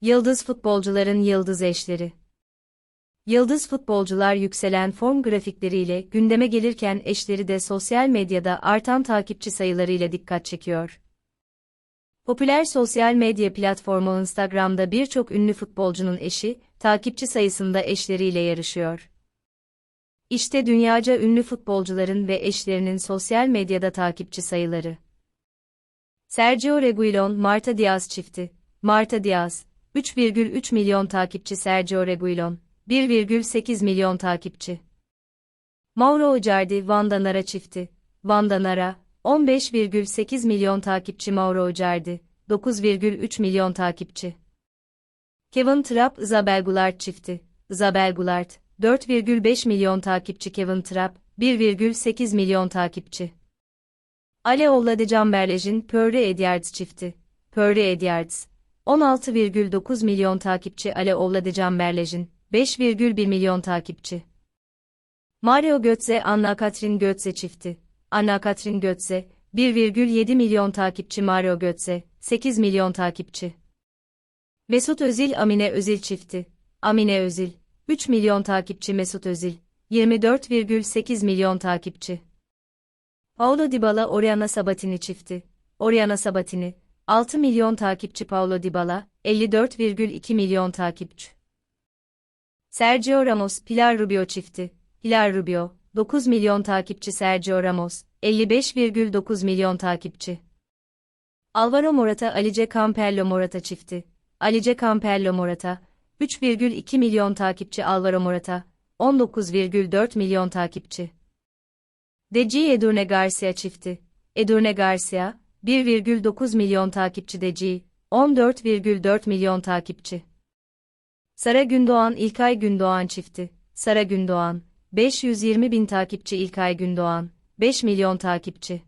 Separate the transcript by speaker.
Speaker 1: Yıldız futbolcuların yıldız eşleri. Yıldız futbolcular yükselen form grafikleriyle gündeme gelirken eşleri de sosyal medyada artan takipçi sayılarıyla dikkat çekiyor. Popüler sosyal medya platformu Instagram'da birçok ünlü futbolcunun eşi, takipçi sayısında eşleriyle yarışıyor. İşte dünyaca ünlü futbolcuların ve eşlerinin sosyal medyada takipçi sayıları. Sergio Reguilon, Marta Diaz çifti. Marta Diaz, 3,3 milyon takipçi Sergio Reguilon, 1,8 milyon takipçi. Mauro Icardi, Vanda Nara çifti. Vanda Nara, 15,8 milyon takipçi Mauro Icardi, 9,3 milyon takipçi. Kevin Trapp, Isabel Goulart çifti. Isabel Goulart, 4,5 milyon takipçi Kevin Trapp, 1,8 milyon takipçi. Ale Oğladı Camberlej'in Pörre Edwards çifti. Pörre Edwards, 16,9 milyon takipçi Ale Oğladı Camberlej'in, 5,1 milyon takipçi. Mario Götze Anna Katrin Götze çifti. Anna Katrin Götze, 1,7 milyon takipçi Mario Götze, 8 milyon takipçi. Mesut Özil Amine Özil çifti. Amine Özil, 3 milyon takipçi Mesut Özil, 24,8 milyon takipçi. Paulo Dybala Oriana Sabatini çifti. Oriana Sabatini, 6 milyon takipçi Paulo Dybala, 54,2 milyon takipçi. Sergio Ramos Pilar Rubio çifti. Pilar Rubio, 9 milyon takipçi Sergio Ramos, 55,9 milyon takipçi. Alvaro Morata Alice Campello Morata çifti. Alice Campello Morata, 3,2 milyon takipçi Alvaro Morata, 19,4 milyon takipçi. Deci Edurne Garcia çifti. Edurne Garcia, 1,9 milyon takipçi Deci, 14,4 milyon takipçi. Sara Gündoğan İlkay Gündoğan çifti. Sara Gündoğan, 520 bin takipçi İlkay Gündoğan, 5 milyon takipçi.